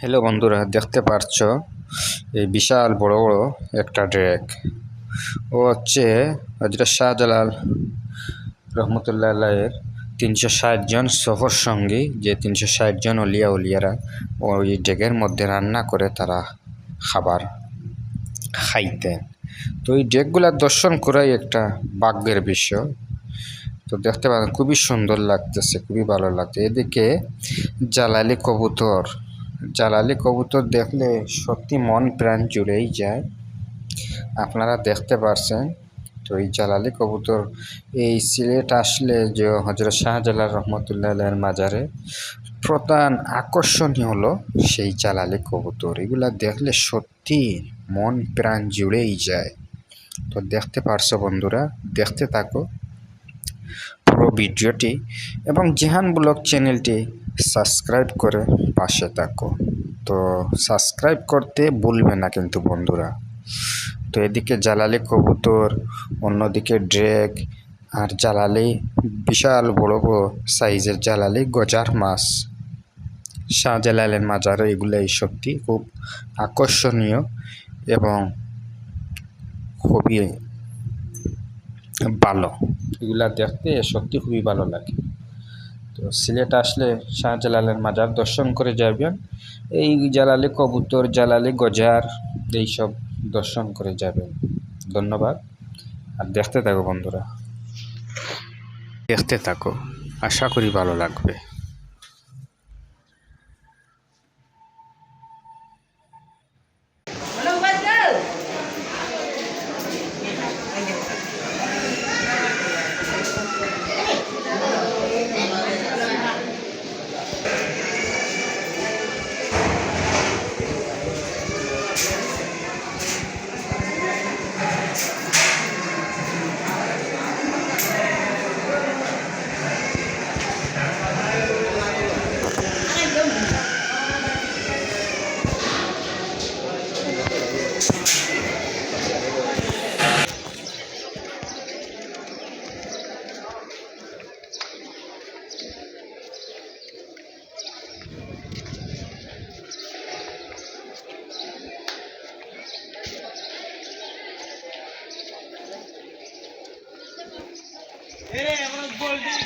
Hello বন্ধুরা, দেখতে পাচ্ছ এই বিশাল বড় বড় একটা ড্রেক ও হচ্ছে হজরত শাহজালাল রহমতুল্লাহ আল্লাহের তিনশো ষাট জন সফর সঙ্গী যে তিনশো ষাট জন অলিয়া উলিয়ারা ওই ডেগের মধ্যে রান্না করে তারা খাবার খাইতেন। তো এই ডেকগুলা দর্শন করাই একটা ভাগ্যের বিষয়। তো দেখতে পাবেন খুবই সুন্দর লাগতেছে, খুবই ভালো লাগছে। এদিকে জালালি কবুতর জালালি কবুতর দেখলে সত্যি মন প্রাণ জুড়েই যায়। আপনারা দেখতে পারছেন। তো এই জালালি কবুতর এই সিলেট আসলে যে হজরত শাহজালাল রহমতুল্লাহ মাজারে প্রধান আকর্ষণীয় হলো সেই জালালি কবুতর। এগুলা দেখলে সত্যি মন প্রাণ জুড়েই যায়। তো দেখতে পারছ বন্ধুরা, দেখতে থাকো পুরো ভিডিওটি এবং জেহান ব্লগ চ্যানেলটি সাবস্ক্রাইব করে পাশে থাকো। তো সাবস্ক্রাইব করতে ভুলবে না কিন্তু বন্ধুরা। তো এদিকে জালালি কবুতর, অন্যদিকে ড্রেক আর জালালি বিশাল বড় বড় সাইজের জালালি গজার মাছ। শাহজালালের মাজারে, এগুলো এই সত্যি খুব আকর্ষণীয় এবং খুবই ভালো। এগুলা দেখতে সত্যি খুবই ভালো লাগে। তো সিলেট আসলে শাহজালালের মাজার, দর্শন করে যাবেন। এই জালালি কবুতর, জালালি গজার এইসব দর্শন করে যাবেন। ধন্যবাদ। আর দেখতে থাকো বন্ধুরা। দেখতে থাকো। আশা করি ভালো লাগবে। Ele é gol değil.